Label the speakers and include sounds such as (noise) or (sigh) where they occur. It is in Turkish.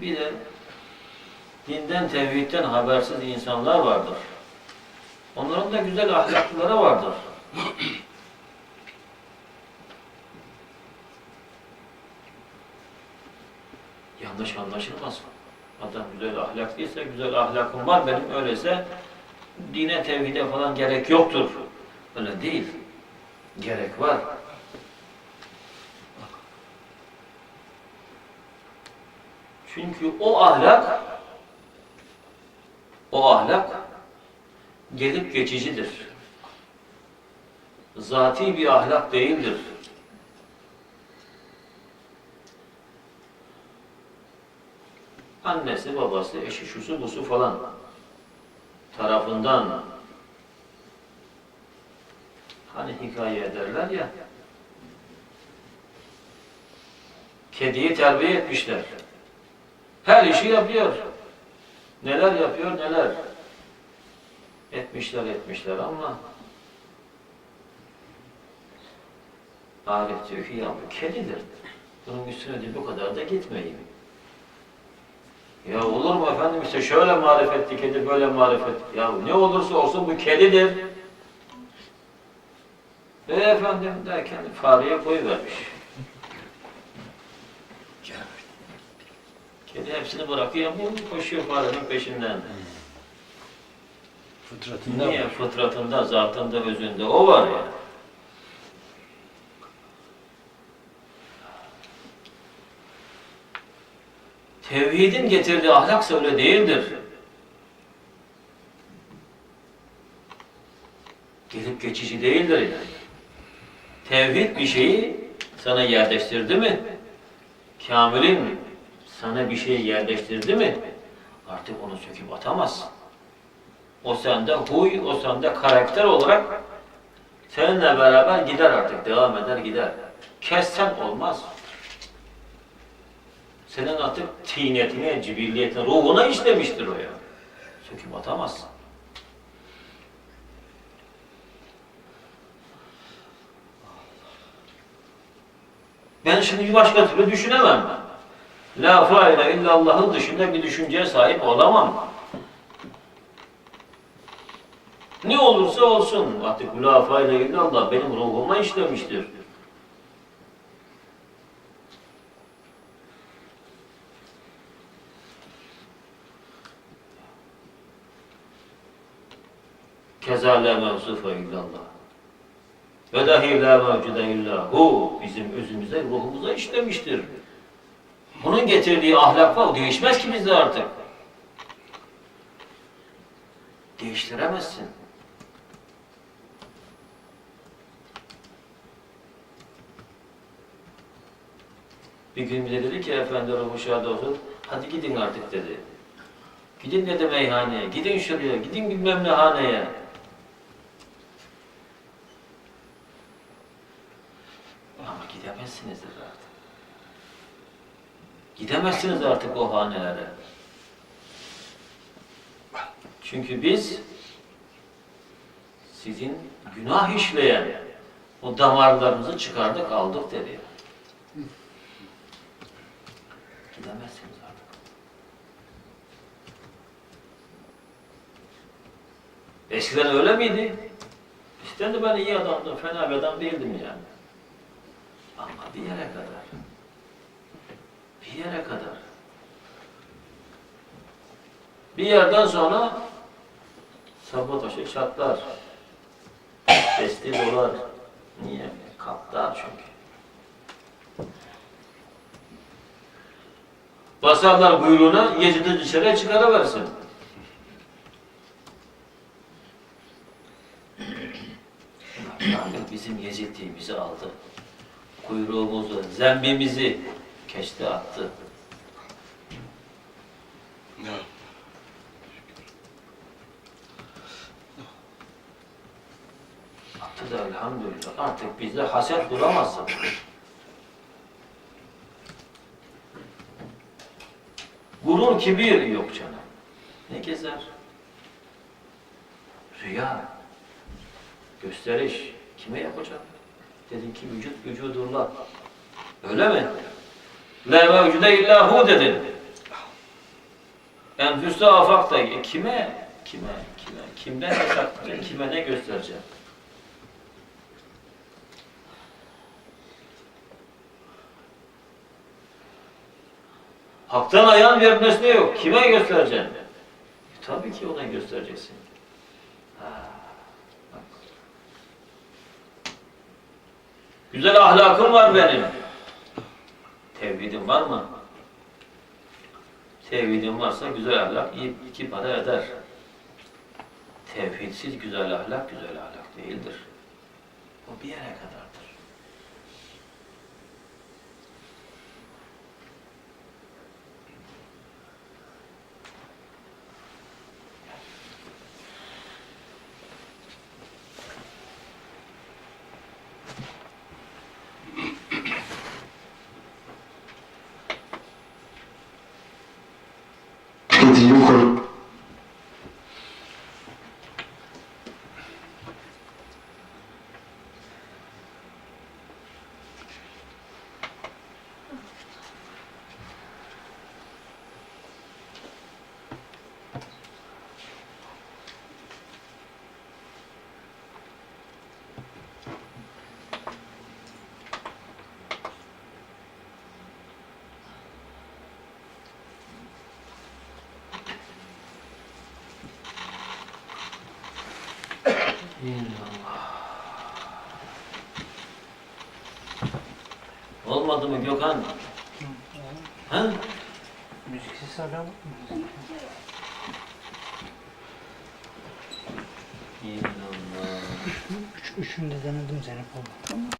Speaker 1: Bir de dinden, tevhidden habersiz insanlar vardır. Onların da güzel ahlakları vardır. (clears throat) Yanlış anlaşılmasın. Adam güzel ahlaklıysa, güzel ahlakım var benim öyleyse dine, tevhide falan gerek yoktur. Öyle değil. Gerek var. Çünkü o ahlak o ahlak gelip geçicidir. Zati bir ahlak değildir. Annesi, babası, eşi, şusu, busu falan tarafından hani hikaye ederler ya kediyi terbiye etmişler. Her işi yapıyor. Neler yapıyor neler. Etmişler etmişler ama Arif diyor ki ya bu kedidir. Bunun üstüne de bu kadar da gitmeyin. Ya olur mu efendim işte şöyle marifetli kedi böyle marifet. Ya ne olursa olsun bu kedidir. E efendim derken fareye koyuvermiş. Kedi hepsini bırakıyor bu koşuyor farenin peşinden.
Speaker 2: Fıtratında
Speaker 1: Niye?
Speaker 2: var.
Speaker 1: Fıtratında, zatında, özünde o var ya. Tevhidin getirdiği ahlak öyle değildir. Gelip geçici değildir yani. Tevhid bir şeyi sana yerleştirdi mi? Kamil'in sana bir şeyi yerleştirdi mi? Artık onu söküp atamazsın. O sende huy, o sende karakter olarak seninle beraber gider artık, devam eder gider. Kessen olmaz. Senin artık tinetine, cibilliyetine, ruhuna işlemiştir o ya. Söküp atamazsın. Ben şimdi bir başka türlü düşünemem. La faile illallah'ın dışında bir düşünceye sahip olamam. Ne olursa olsun artık la faile illallah benim ruhuma işlemiştir. Keza la mevzufe illallah. Ve dahi la mevcude illahu bizim özümüze, ruhumuza işlemiştir. Bunun getirdiği ahlak var, değişmez ki bizde artık. Değiştiremezsin. Bir gün bile dedi ki efendi ruhu şad olsun, hadi gidin artık dedi. Gidin dedi meyhaneye, gidin şuraya, gidin bilmem ne haneye. Ama gidemezsiniz dedi artık. Gidemezsiniz artık o hanelere. Çünkü biz sizin günah işleyen o damarlarınızı çıkardık aldık dedi. Gidemezsiniz artık. Eskiden öyle miydi? Eskiden de ben iyi adamdım, fena bir adam değildim yani. Ama bir yere kadar. Bir yere kadar. Bir yerden sonra sabah taşı çatlar. Testi dolar. Niye? Kaptar çünkü. Basarlar kuyruğuna, Yezid'i dışarıya çıkarıversin. Artık bizim Yezid'liğimizi aldı. Kuyruğumuzu, zembimizi keçti attı.
Speaker 2: Ya.
Speaker 1: Attı da elhamdülillah. Artık bizde haset kuramazsın. Gurur, kibir yok canım. Ne gezer? Rüya. Gösteriş. Kime yapacak? Dedin ki vücut vücudullah. Öyle mi? La mevcude illa hu dedin. Enfüste afakta e, kime, kime, kime, kimden ne saklayacaksın, kime ne göstereceksin? Haktan ayağın bir nesne yok. Kime göstereceksin? E, tabii ki ona göstereceksin. Güzel ahlakım var benim. Tevhidim var mı? Tevhidin varsa güzel ahlak iki para eder. Tevhidsiz güzel ahlak güzel ahlak değildir. O bir yere kadardır. Olmadı mı Gökhan? Ha?
Speaker 3: Müziksiz hala mı?
Speaker 1: İnanılmaz.
Speaker 3: Üç, üçünde denedim Zeynep abla.